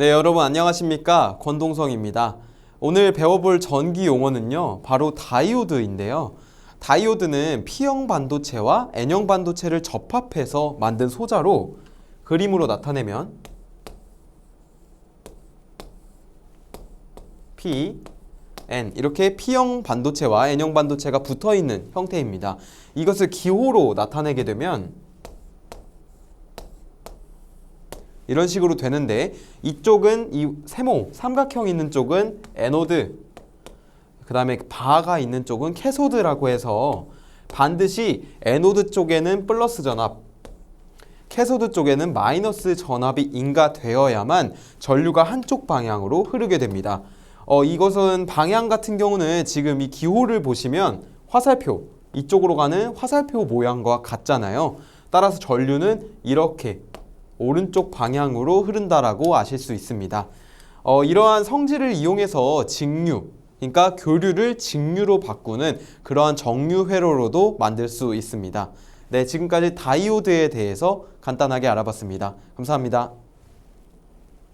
네, 여러분 안녕하십니까? 권동성입니다. 오늘 배워볼 전기 용어는요, 바로 다이오드인데요. 다이오드는 P형 반도체와 N형 반도체를 접합해서 만든 소자로 그림으로 나타내면 P, N 이렇게 P형 반도체와 N형 반도체가 붙어 있는 형태입니다. 이것을 기호로 나타내게 되면 이런 식으로 되는데 이쪽은 이 세모 삼각형 있는 쪽은 에노드 그 다음에 바가 있는 쪽은 캐소드라고 해서 반드시 에노드 쪽에는 플러스 전압 캐소드 쪽에는 마이너스 전압이 인가되어야만 전류가 한쪽 방향으로 흐르게 됩니다. 어, 이것은 방향 같은 경우는 지금 이 기호를 보시면 화살표 이쪽으로 가는 화살표 모양과 같잖아요. 따라서 전류는 이렇게 오른쪽 방향으로 흐른다라고 아실 수 있습니다. 어, 이러한 성질을 이용해서 직류, 그러니까 교류를 직류로 바꾸는 그러한 정류 회로로도 만들 수 있습니다. 네, 지금까지 다이오드에 대해서 간단하게 알아봤습니다. 감사합니다.